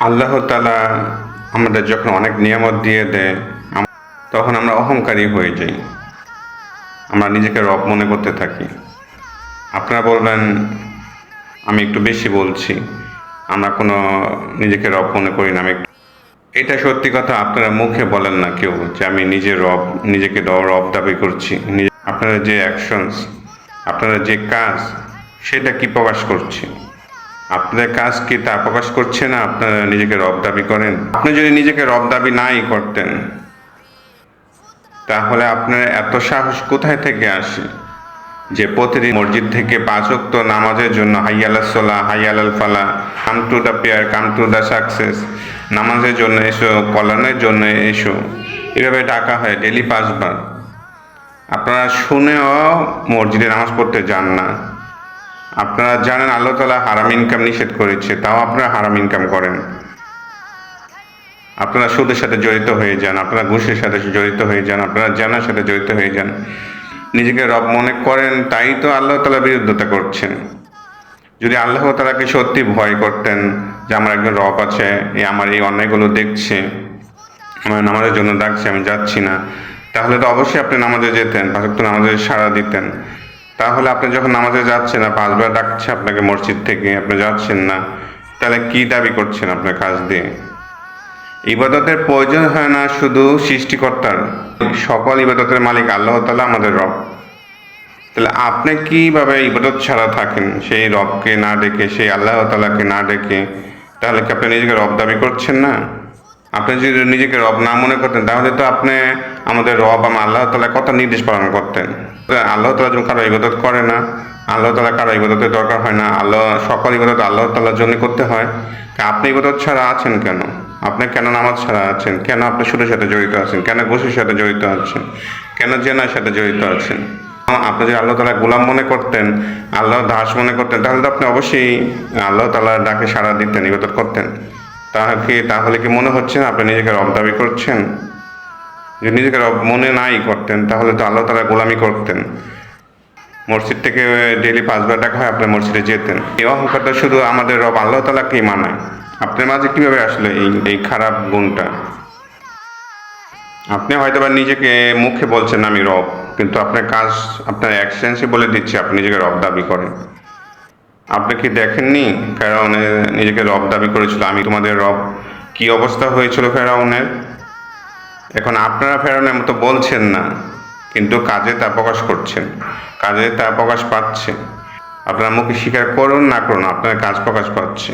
আল্লাহ তালা আমাদের যখন অনেক নিয়ামত দিয়ে দেয় তখন আমরা অহংকারী হয়ে যাই। আমরা নিজেকে রব মনে করতে থাকি। আপনারা বলবেন, আমি একটু বেশি বলছি। আমরা কোনো নিজেকে রব মনে করি না। আমি এটা সত্যি কথা, আপনারা মুখে বলেন না কেউ যে আমি নিজে রব, নিজেকে রব দাবি করছি। আপনারা যে অ্যাকশনস আপনারা যে কাজ, সেটা কি প্রকাশ করছে? আপনাদের কাজ কি তা প্রকাশ করছে না? আপনারা নিজেকে রব দাবি করেন। আপনি যদি নিজেকে রব দাবি নাই করতেন, তাহলে আপনার এত সাহস কোথায় থেকে আসে যে প্রতিদিন মসজিদ থেকে পাঁচ ওয়াক্ত নামাজের জন্য হাইয়ালা সোলা হাইয়ালাল ফালা come to the prayer come to the success নামাজের জন্য এসো, কল্যাণের জন্য এসো। এভাবে ডাকা হয় ডেলি পাঁচবার। আপনারা শুনেও মসজিদে নামাজ পড়তে যান না। আপনারা জানেন আল্লাহ তালা হারাম ইনকাম নিষেধ করেছে, তাও আপনারা হারাম ইনকাম করেন। আপনারা সুদের সাথে জড়িত হয়ে যান, আপনারা ঘুষের সাথে জড়িত হয়ে যান, আপনারা জানার সাথে জড়িত হয়ে যান। নিজেকে রব মনে করেন, তাই তো আল্লাহ তালা বিরুদ্ধতা করছেন। যদি আল্লাহ তালাকে সত্যি ভয় করতেন যে আমার একজন রব আছে, এ আমার এই অন্যায়গুলো দেখছে, আমার নামাজের জন্য ডাকছে, আমি যাচ্ছি না, তাহলে তো অবশ্যই আপনি নামাজে যেতেন পাঁচক্ত নামাজে সাড়া দিতেন। তাহলে আপনি যখন নামাজে যাচ্ছেন না পাঁচবার ডাকছে আপনাকে মসজিদ থেকে, আপনি যাচ্ছেন না, তাহলে কি দাবি করছেন আপনার কাজ দিয়ে? ইবাদতের প্রয়োজন হয় না শুধু সৃষ্টিকর্তার। সকল ইবাদতের মালিক আল্লাহ তালা আমাদের রব। তাহলে আপনি কীভাবে ইবাদত ছাড়া থাকেন? সেই রবকে না ডেকে, সেই আল্লাহ তালাকে না ডেকে, তাহলে কি আপনি নিজেকে রব দাবি করছেন না? আপনি যদি নিজেকে রব না মনে করতেন, তাহলে তো আপনি আমাদের রব আমার আল্লাহ তালা কত নির্দেশ পালন করতেন? আল্লাহ তালা যখন কারও ইবাদত করে না, আল্লাহ তালা কারও ইবাদতের দরকার হয় না, আল্লাহ, সকল ইবাদত আল্লাহ তালার জন্য করতে হয়। আপনি ইবাদত ছাড়া আছেন কেন? আপনি কেন নামাজ ছাড়া আছেন? কেন আপনি সুরের সাথে জড়িত আছেন? কেন ঘুষের সাথে জড়িত আছেন? কেন জেনার সাথে জড়িত আছেন? আপনি যদি আল্লাহ তালা গোলাম মনে করতেন আল্লাহ দাস মনে করতেন, তাহলে তো আপনি অবশ্যই আল্লাহ তালার ডাকে সাড়া দিতেন, ইবাদত করতেন। তাহলে কি তাহলে কি মনে হচ্ছে না আপনি নিজেকে রব দাবি করছেন? যদি নিজেকে রব মনে নাই করতেন, তাহলে তো আল্লাহ তালা গোলামি করতেন। মসজিদ থেকে ডেলি পাঁচবার টাকা হয়, আপনি মসজিদে যেতেন। এই অহংকারটা শুধু আমাদের রব আল্লাহ তালাকেই মানায়। আপনার মাঝে কীভাবে আসলে এই এই খারাপ গুণটা? আপনি হয়তো বা নিজেকে মুখে বলছেন, আমি রব। কিন্তু আপনার কাজ, আপনার অ্যাকশনসে বলে দিচ্ছে, আপনি নিজেকে রব দাবি করেন। আপনি কি দেখেননি ফেরাউনে নিজেকে রব দাবি করেছিল? আমি তোমাদের রব। কি অবস্থা হয়েছিল ফেরাউনের? এখন আপনারা ফেরাউনের মতো বলছেন না, কিন্তু কাজে তা প্রকাশ করছেন। কাজে তা প্রকাশ পাচ্ছে। আপনার মুখে স্বীকার করুন না করুন, আপনার কাজ প্রকাশ পাচ্ছে।